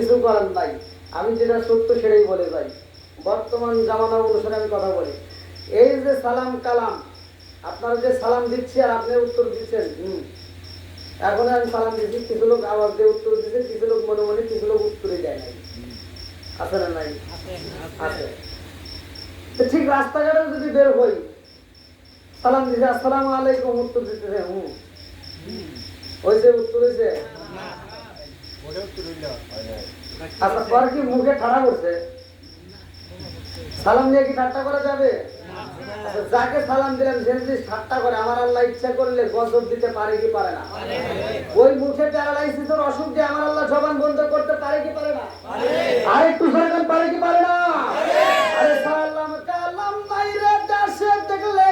কিছু করার নাই। আমি যেটা সত্য সেটাই বলে যাই। বর্তমান জামানা অনুসারে আমি কথা বলি। এই যে সালাম কালাম আপনারা যে সালাম দিচ্ছি আর আপনি উত্তর দিচ্ছেন হুম। এখন আমি সালাম দিচ্ছি কিছু লোক আওয়াজ দিয়ে উত্তর দিচ্ছে কিছু লোক মনে মনে কিছু লোক উত্তরই দেয় নাই। আছে না নাই? আছে তো ঠিক রাস্তাঘাটে যদি বের হই সালাম দিছে আসসালাম আলাইকুম উত্তর দিতেছে হুম। ওই যে উত্তর হয়েছে পর কি মুখে ঠাড়া করছে সালাম কি ঠাট্টা করা যাবে? আচ্ছা, যাকে সালাম সে যদি ঠাট্টা করে আমার আল্লাহ ইচ্ছা করলে গজব দিতে পারে কি পারে না? ওই মুখে অসুখ দিয়ে আমার আল্লাহ জবান বন্ধ করতে পারে কি পারে না? একটু সরকার পারে কি পারে না? আরে সালাম কালাম বাইরে দেশে দেখলে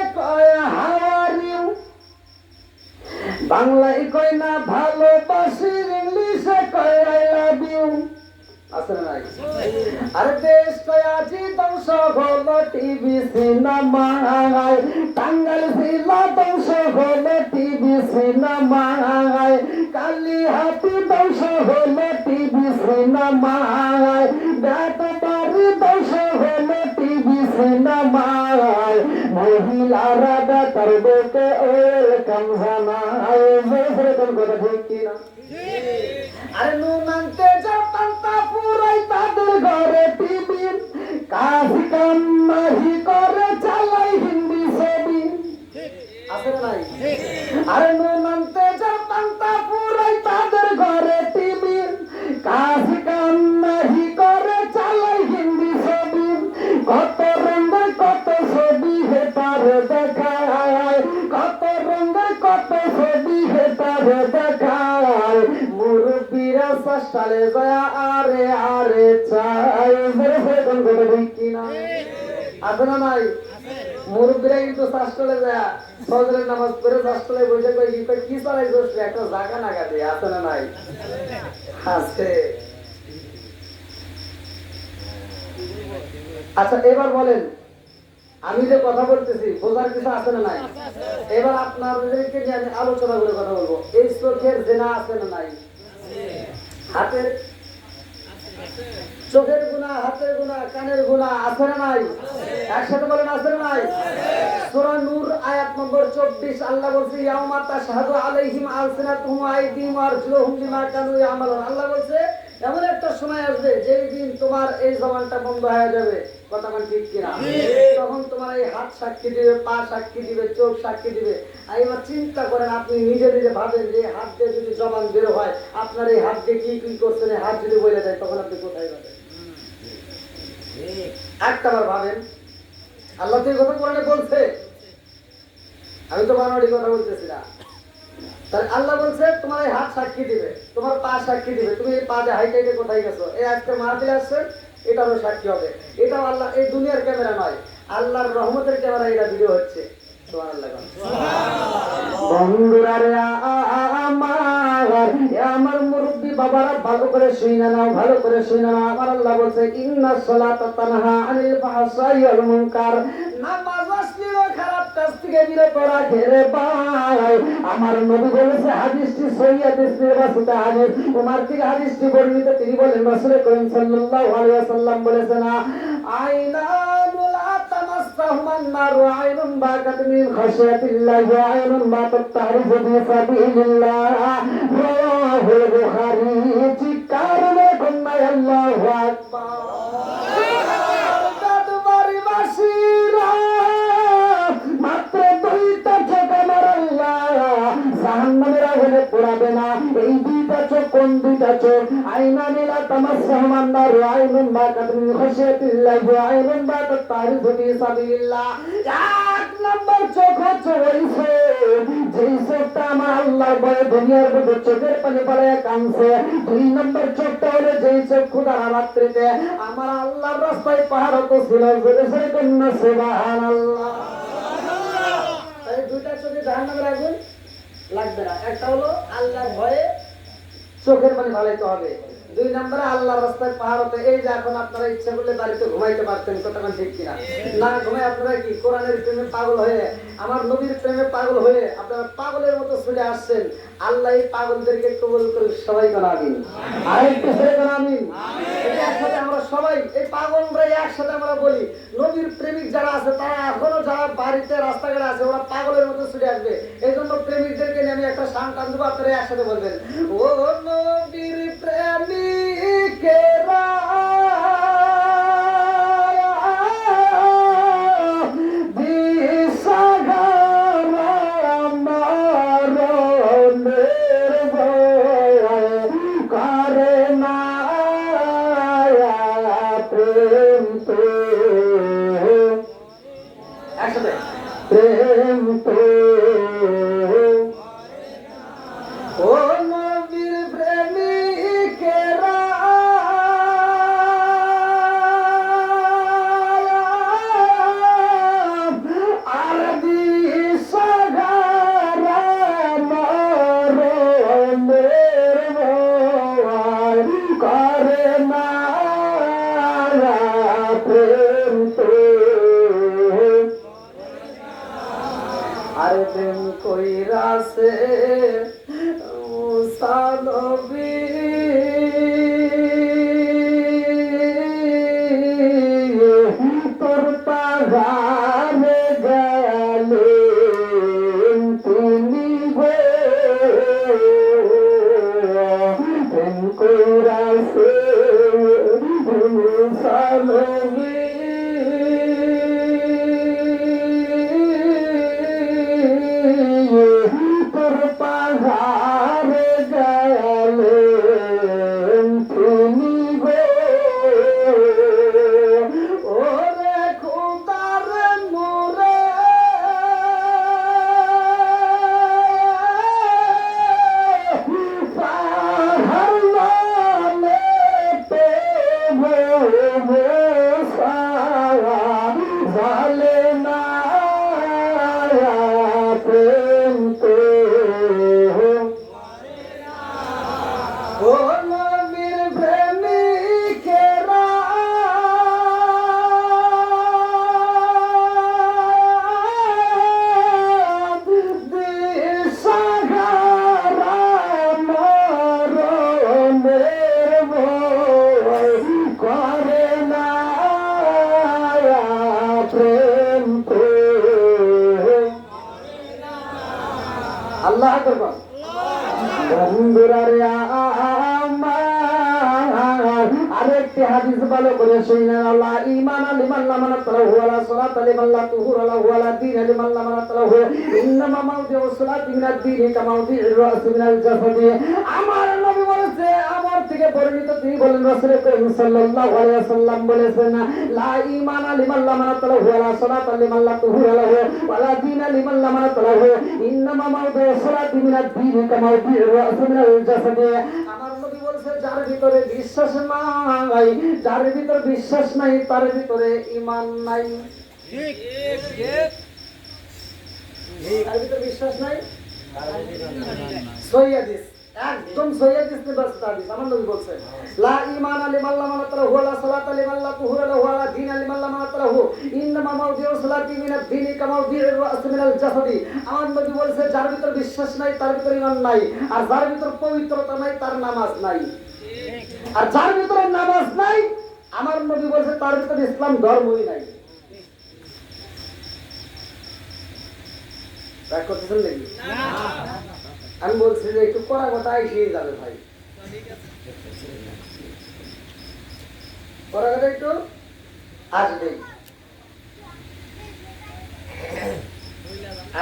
বাংলায় কয় না ভালোবাসি ইংলিশে কয় আই লাভ ইউ আছে না নাই আরে দেশ কয় আজি ধ্বংস হলো টিভি সিনেমায় টাঙ্গাল জেলা ধ্বংস হলো টিভি সিনেমায় কালি হাতি ধ্বংস হলো টিভি সিনেমায় ব্যাটারি ধ্বংস হলো টিভি সিনেমায় মহিলারা বেতার বকে ওয়েলকাম জানায় কথা ঠিক কিনা আরে নুন আনতে যাও পান্তা পুরাই তাদের ঘরে টিভি কাজ কাম নাহি করে চালাই হিন্দি ছবি। আছে নাই? আরে নুন সস্তালে যায় আরে আরে চাই। মেরে ফেলে কোন কথা ঠিক কিনা আছে না নাই? মুরব্বীরা কিন্তু শাস্ত্রলে যায়। ফজরের নামাজ পড়ে শাস্ত্রলে বসে কই কি কি চালাই দোষ একটা জায়গা নাগা দিয়ে আছে না নাই? আছে। আচ্ছা এবার বলেন, আমি যে কথা বলতেছি, বোঝার কিছু আছে না নাই? এবার আপনাদেরকে নিয়ে আমি আলোচনা করে কথা বলব। এই চোখের জেনা আছে না নাই? হাতের চোখের গুণা, হাতের গুণা, কানের গুণা আছে না নাই। একসাথে বলেন আছে না নাই। সূরা নূর, আয়াত নম্বর 24 আল্লাহ বলছে, ইয়াউমা তাশহাদু আলাইহিম আলসিনাতুহুম আইদিহিম আর আরজুলুহুম বিমা কানু ইয়ামালুন। আল্লাহ বলছে, এমন একটা সময় আসবে যেই দিন তোমার এই জবানটা বন্ধ হয়ে যাবে। কথা ঠিক কিনা? তখন তোমার এই হাত সাক্ষী দিবে পা সাক্ষী দিবে চোখ সাক্ষী দিবে। আর এবার চিন্তা করেন আপনি নিজে নিজে ভাবেন যে হাত দিয়ে যদি জবান বের হয় আপনার এই হাত দিয়ে কি কি করছেন হাত যদি বলে দেয় তখন আপনি কোথায় যাবেন? একটা ভাবেন। আল্লাহ তো এই কথা কোরআনে বলছে। আমি তো বানাড়ি কথা বলতেছি না। তাহলে আল্লাহ বলছে তোমার এই হাত সাক্ষী দিবে তোমার পা সাক্ষী দিবে। তুমি এই পা দিয়ে হাইটে হাইটে কোথায় গেছো? এই আজকে মাহফিলে আসছেন? এটারও সাক্ষী হবে। এটাও আল্লাহ এই দুনিয়ার ক্যামেরা নয় আল্লাহর রহমতের ক্যামেরা এটা ভিডিও হচ্ছে। সুবহানাল্লাহ বন্ধুরা রে আমার আমার মুরব্বী বাবারা ভালো করে শুনে নাও ভালো করে শুনে না আমার আল্লাহ বলছে ইন্না সলাত তানহা আনিল ফাহশাই ওয়াল মুনকার। নামাজ খারাপ কাজ থেকে বিরত রাখে রে ভাই আমার নবী বলেছে হাদিসটি সহিহ ইসলামের বাসুতে হাদিস উমার থেকে হাদিসটি বর্ণিত তিনি বলেন রাসূল করিম সাল্লাল্লাহু আলাইহি ওয়াসাল্লাম বলেছেন আইনানু লা তামাসসাহুমা النار عين باكت من خشية الله وعين باتت تعرف في سبيل الله رواه البخاري চিৎকার দেখুন না কোন দুইটা চোখ আইনা নীলা তামাস রহমান্নার আইনুন বা কাদমিন খসিয়াতিল্লাহ, আইনুন বা তারিফু ফি সাবিলিল্লাহ এক নম্বর চোখ হচ্ছে ওই চোখ যেই চোখটা আমার আল্লাহ বলে দুনিয়ার মধ্যে চোখের পানি পড়ে কানছে দুই নম্বর চোখটা হলো যেই চোখ খুদার রাত্রিতে আমার আল্লাহর রাস্তায় পাহাড় তো ছিল জোরে জোরে কন্যা সুবহানাল্লাহ দুইটা চোখে জাহান্নামের আগুন লাগবে না। একটা হলো আল্লাহর ভয়ে চোখের পানি ভালাইতে হবে। দুই নম্বরে, আল্লাহর রাস্তায় পাহাড়তে, এই যে এখন আপনারা ইচ্ছা করলে বাড়িতে ঘুমাইতে পারতেন কতক্ষণ ঠিক কিনা? না ঘুমাই আপনারা কি কোরআনের প্রেমে পাগল হয়ে, আমার নবীর প্রেমে পাগল হয়ে আপনারা পাগলের মতো ছুটে আসছেন? আল্লাহ এই পাগলদেরকে কবুল করে সবাই বানাবিন। আর একটু সবাই একসাথে আমরা সবাই, এই পাগলরা একসাথে আমরা বলি, নবীর প্রেমিক যারা আছে, তারা এখনও যারা বাড়িতে, রাস্তাঘাটে আছে, ওরা পাগলের মতো ছুটে আসবে। এই টান দেবো আপনারা একসাথে বলবেন ও নবীর প্রেমিকেরা প্রেম তো আরে প্রেম কইরাছে মুসা তোর আল্লাহ করবা বন্ধুরা রে আরেকটি হাদিস ভালো করে শুনেন আল্লাহ ঈমান লিমান লা মানাত লাহু ওয়ালা সালাত লিমান লা তুহুর লাহু ওয়ালা দীন লিমান লা তালা লাহু ইন্নামা মাউদিউ সালাতি মিনাদ দীন কামা মাউদিউর রাস মিনাল আমার আমার থেকে পরিণত তিনি বলেন রাসূল করিম সাল্লাল্লাহু আলাইহি ওয়াসাল্লাম বলেছেন লা ঈমান লিমান লা মানাত লাহু ওয়ালা সালাত লিমান লা তুহুর লাহু ওয়ালা দীন লিমান লা মানাত লাহু ইন্নামা মাউদিউ সালাতি মিনাদ দীন কামা মাউদিউর রাস মিনাল জাসাদি। আমার নবী বলেছে যার ভিতরে বিশ্বাস নাই যার ভিতরে বিশ্বাস নাই তার ভিতরে ঈমান নাই। তার ভিতরে বিশ্বাস নাই? হাদিস। একদম সহি হাদিস নির্বাচিত হাদিস আমার নবী বলছে লা ঈমান লিমান লা মানাত লাহু ওয়া লা সালাতা লিমান লা তুহুরা লাহু ওয়া দীনা লিমান লা মানাত লাহু ইন্নামা মাউদিউ সালাতি মিনাদ দীনি কা মাউদিউর রাস মিনাল জাসাদি আমার নবী বলছে যার ভিতর বিশ্বাস নাই তার ভিতর ঈমান নাই আর যার ভিতর পবিত্রতা নাই তার নামাজ নাই আর যার ভিতরে নামাজ নাই আমার নবী বলছে তার ভিতরে ইসলাম ধর্মই নাই রাগ করতেছেন নাকি আমি বলছি যে একটু কড়া কথা এসেই যাবে ভাই। কড়া কথা একটু আসবেই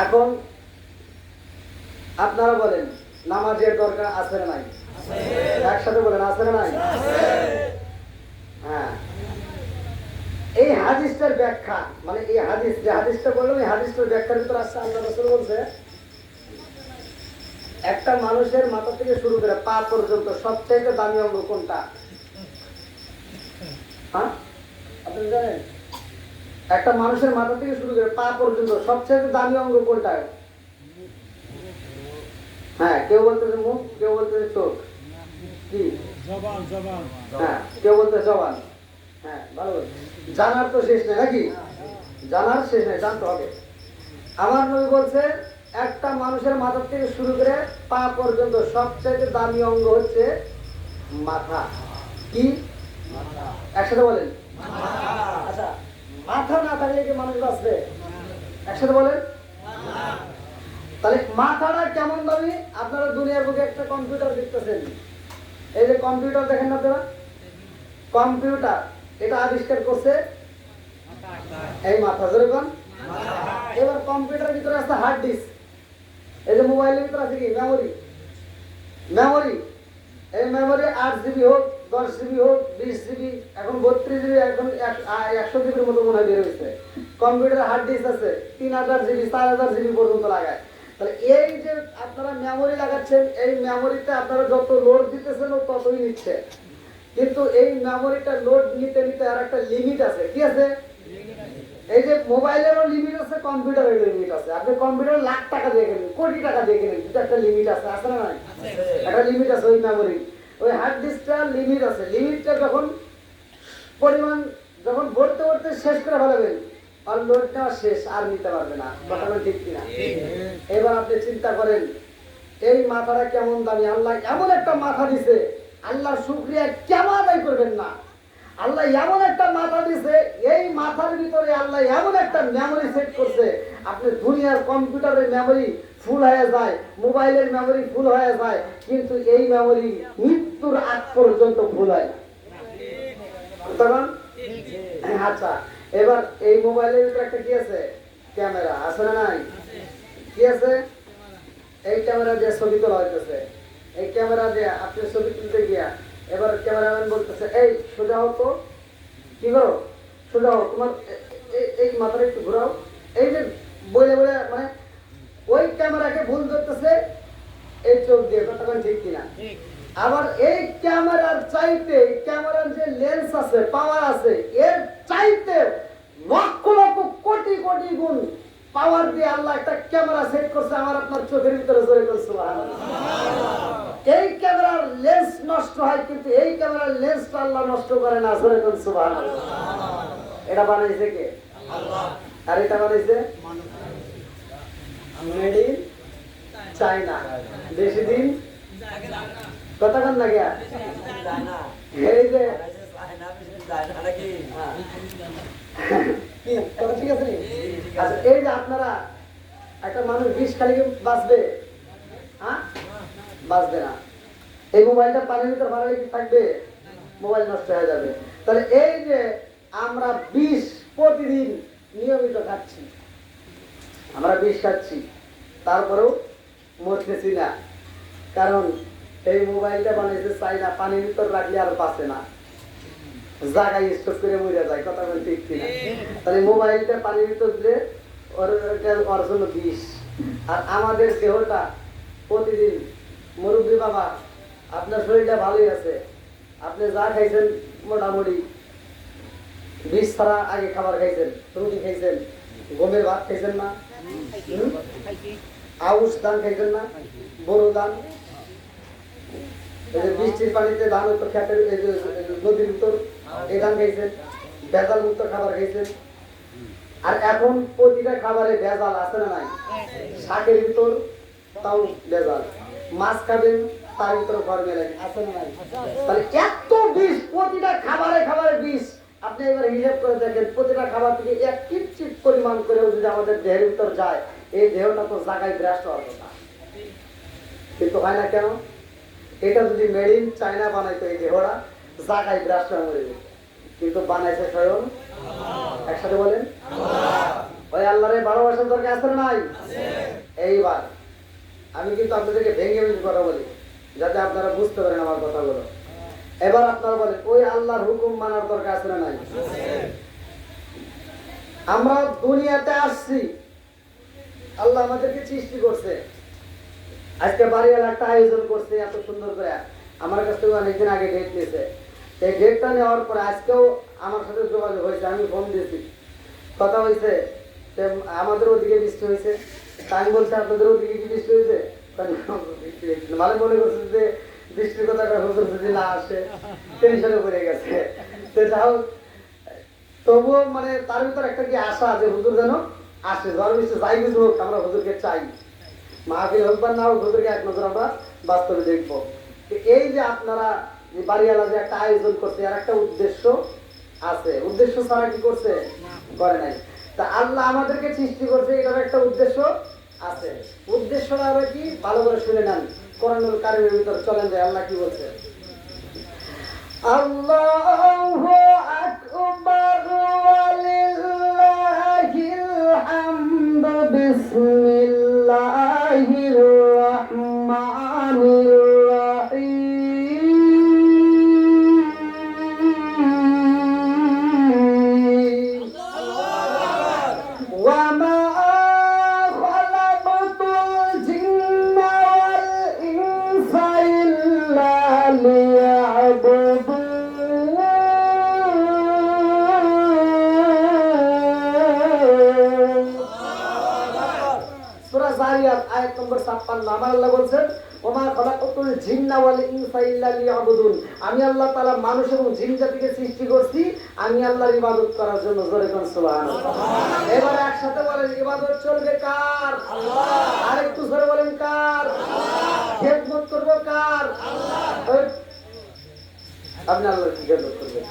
এখন আপনারা বলেন, নামাজের দরকার আছে নাই? একসাথে বলেন, আছে নাই? হ্যাঁ। এই হাদিসটার ব্যাখ্যা মানে এই হাদিস, যে হাদিসটা বললাম, এই হাদিসটার ব্যাখ্যার ভিতরে আসছে আল্লাহ রসুল বলছে একটা মানুষের মাথা থেকে শুরু করে পা পর্যন্ত সবচেয়ে দামি অঙ্গ কোনটা? হ্যাঁ? আপনি জানেন? একটা মানুষের মাথা থেকে শুরু করে পা পর্যন্ত সবচেয়ে দামি অঙ্গ কোনটা? হ্যাঁ কেউ বলতেছে মুখ কেউ বলতেছে চোখ। কি? হ্যাঁ কেউ বলতে জবান। হ্যাঁ ভালো। জানার তো শেষ নেই নাকি? জানার শেষ নেই জানতে হবে। আমার নবী বলছে একটা মানুষের মাথা থেকে শুরু করে পা পর্যন্ত সবচেয়ে দামি অঙ্গ হচ্ছে মাথা। কি? একসাথে বলেন। আচ্ছা মাথা না থাকলে কি মানুষ বাঁচবে? একসাথে বলেন। তাহলে মাথাটা কেমন দামি? আপনারা দুনিয়ার বুকে একটা কম্পিউটার দেখতেছেন। এই যে কম্পিউটার দেখেন না আপনারা? কম্পিউটার এটা আবিষ্কার করছে এই মাথা যেরকম এবার কম্পিউটারের ভিতরে আছে হার্ড ডিস্ক। এই যে মোবাইলের ভিতরে আছে কি? মেমোরি মেমোরি এই মেমোরি আট জিবি হোক, দশ জিবি হোক, বিশ জিবি এখন বত্রিশ জিবি এখন এক- একশো জিবির মতো মনে হয় বের হয়েছে। কম্পিউটারে হার্ড ডিস্ক আছে, তিন হাজার জিবি চার হাজার জিবি পর্যন্ত লাগায়। তাহলে এই যে আপনারা মেমোরি লাগাচ্ছেন, এই মেমোরিতে আপনারা যত লোড দিতেছেন, ও ততই নিচ্ছে। কিন্তু এই মেমোরিটা লোড নিতে নিতে আর একটা লিমিট আছে। কি আছে? এই যে মোবাইলেরও লিমিট আছে কম্পিউটারের লিমিট আছে। আপনি কম্পিউটার লাখ টাকা দিয়ে কিনেন কোটি টাকা দিয়ে কিনেন কিন্তু একটা লিমিট আছে আছে না একটা লিমিট আছে ওই মেমোরি ওই হার্ড ডিস্কটার লিমিট আছে। লিমিটটা যখন পরিমাণ যখন ভরতে ভরতে শেষ করে ফেলাবেন আর লোড নেওয়া শেষ আর নিতে পারবে না। কথাটা ঠিক কিনা? এবার আপনি চিন্তা করেন এই মাথাটা কেমন দামি? আল্লাহ এমন একটা মাথা দিছে আল্লাহর শুক্রিয়া কেমন আদায় করবেন না। আল্লাহ এমন একটা মাথা দিছে, এই মাথার ভিতরে আল্লাহ এমন একটা মেমোরি সেট করছে, আপনি দুনিয়ার কম্পিউটারের মেমোরি ফুল হয়ে যায় মোবাইলের মেমোরি ফুল হয়ে যায়, কিন্তু এই মেমোরি মৃত্যুর আগ পর্যন্ত ফুল হয়। আচ্ছা এবার এই মোবাইলের ভিতরে একটা কি আছে? ক্যামেরা, আছে না নাই? কি আছে? এই ক্যামেরা দিয়ে ছবি তোলা হইতেছে। এই ক্যামেরা দিয়ে আপনি ছবি তুলতে গিয়া এবার ক্যামেরাম্যান বলতেছে এই সোজা হও তো। কি করো? সোজা হও তোমার এই মাথাটা একটু ঘোরাও। এই যে বলে বলে মানে ওই ক্যামেরাকে ভুল ধরতেছে এই চোখ দিয়ে কতক্ষণ ঠিক কিনা? আবার এই ক্যামেরার চাইতে ক্যামেরার যে লেন্স আছে পাওয়ার আছে এর চাইতে লক্ষ লক্ষ কোটি কোটি গুণ পাওয়ার দিয়ে আল্লাহ একটা ক্যামেরা সেট করছে আমার আপনার চোখের ভিতরে জোরে করছে এই ক্যামেরার লেন্স নষ্ট হয় কিন্তু এই ক্যামেরার লেন্সটা আল্লাহ নষ্ট করে না জোরে করছে এটা বানাইছে কে? আর এটা বানাইছে? মেড ইন চায়না বেশি দিন? কতক্ষণ লাগে এই যে ঠিক আছে আচ্ছা এই যে আপনারা একটা মানুষ বিষ খালি কি বাঁচবে? হ্যাঁ বাঁচবে না। এই মোবাইলটা পানির ভিতরে ভাড়া কি থাকবে? মোবাইল নষ্ট হয়ে যাবে। তাহলে এই যে আমরা বিষ প্রতিদিন নিয়মিত খাচ্ছি, আমরা বিষ খাচ্ছি, তারপরেও মরতেছি না। কারণ এই মোবাইলটা বানাইছে চাইনা পানির ভিতর রাখলে আর বাঁচে না। জায়গায় স্টোর করে মরে যায়, কথা বলে ঠিক কিনা। তাহলে মোবাইলটা পানির ভিতর দিলে ওর ওর জন্য বিষ। আর আমাদের দেহটা প্রতিদিন, মুরব্বী বাবা, আপনার শরীরটা ভালোই আছে। আপনি যা খাইছেন, মোটামুটি বিষ ছাড়া আগে খাবার খাইছেন, রুটি খাইছেন, গমের ভাত খাইছেন না। আউশ ধান খাইছেন না, বড় ধান। বৃষ্টির পানিতে ধান এই যে নদীর ভিতর ধান খাইছেন ভেজাল মুক্ত খাবার খাইছেন আর এখন প্রতিটা খাবারে ভেজাল আছে না নাই? শাকের ভিতর তাও ভেজাল। মাছ খাবেন, তার ভিতরে ফর্মেলাইন আছে না নাই? তাহলে এত বিষ, প্রতিটা খাবারে খাবারে বিষ। আপনি এবার হিসাব করে দেখেন, প্রতিটা খাবার থেকে এক কিঞ্চিত পরিমাণ করেও যদি আমাদের দেহের ভিতর যায়, এই দেহটা তো জায়গায় বিরাষ্ট হওয়ার কথা। কিন্তু হয় না কেন? এটা যদি মেড ইন চায়না বানাইতো এই দেহটা বিরাষ্ট হয়ে মরে কিন্তু বানাইছে স্বয়ং? একসাথে বলেন। ওই আল্লাহরে ভালোবাসার দরকার আছে নাই? এইবার। আমি কিন্তু আপনাদেরকে ভেঙে ভেঙে কথা বলি, যাতে আপনারা বুঝতে পারেন আমার কথাগুলো। এবার আপনারা বলেন, ওই আল্লাহর হুকুম মানার দরকার আছে না নাই? আমরা দুনিয়াতে আসছি। আল্লাহ আমাদেরকে সৃষ্টি করছে। আজকে বাড়িওয়ালা একটা আয়োজন করছে, এত সুন্দর করে। আমার কাছ থেকে অনেকদিন আগে ডেট নিয়েছে। এই ডেটটা নেওয়ার পরে আজকেও আমার সাথে যোগাযোগ হয়েছে, আমি ফোন দিয়েছি। কথা হয়েছে যে আমাদের ওদিকে বৃষ্টি হয়েছে। আমি বলছি, আপনাদের ওদিকে কি বৃষ্টি হয়েছে। মানে মনে করছে যে বৃষ্টির কথা করে হুজুর যদি না আসে টেনশনে পড়ে গেছে। তো যাও তবুও মানে তার ভিতর একটা কি আশা আছে, হুজুর যেন আসে। ঝড় বৃষ্টি যাই কিছু হোক আমরা হুজুরকে চাই। মাহফিল হোক বা না হোক, হুজুরকে এক নজর আমরা বাস্তবে দেখব। এই যে আপনারা যে বাড়িওয়ালা যে একটা আয়োজন করছে আর একটা উদ্দেশ্য আছে। উদ্দেশ্য ছাড়া কি করছে? করে নাই। তা আল্লাহ আমাদেরকে সৃষ্টি করছে এটার একটা উদ্দেশ্য আছে। উদ্দেশ্যটা আর কি? ভালো করে শুনে নেন। কোরআনুল কারিমের ভিতরে চলেন যায় আল্লাহ কি বলছে? আল্লাহু সূরা জারিয়াত আয়াত নম্বর 56 আমার আল্লাহ বলছেন ওমা খলাকাতুল জিন্না ওয়াল ইনসা ইল্লা লিয়াবুদুন। আমি আল্লাহ তাআলা মানুষ এবং জিন জাতিকে সৃষ্টি করছি আমি আল্লাহর ইবাদত করার জন্য জোরে কোন সুবহানাল্লাহ। এবারে একসাথে বলেন ইবাদত চলবে কার? আল্লাহ। আরেকটু জোরে বলেন কার? আল্লাহ। খেদমত করব কার? আল্লাহ। আপনি আল্লাহর কি খেদমত করবেন।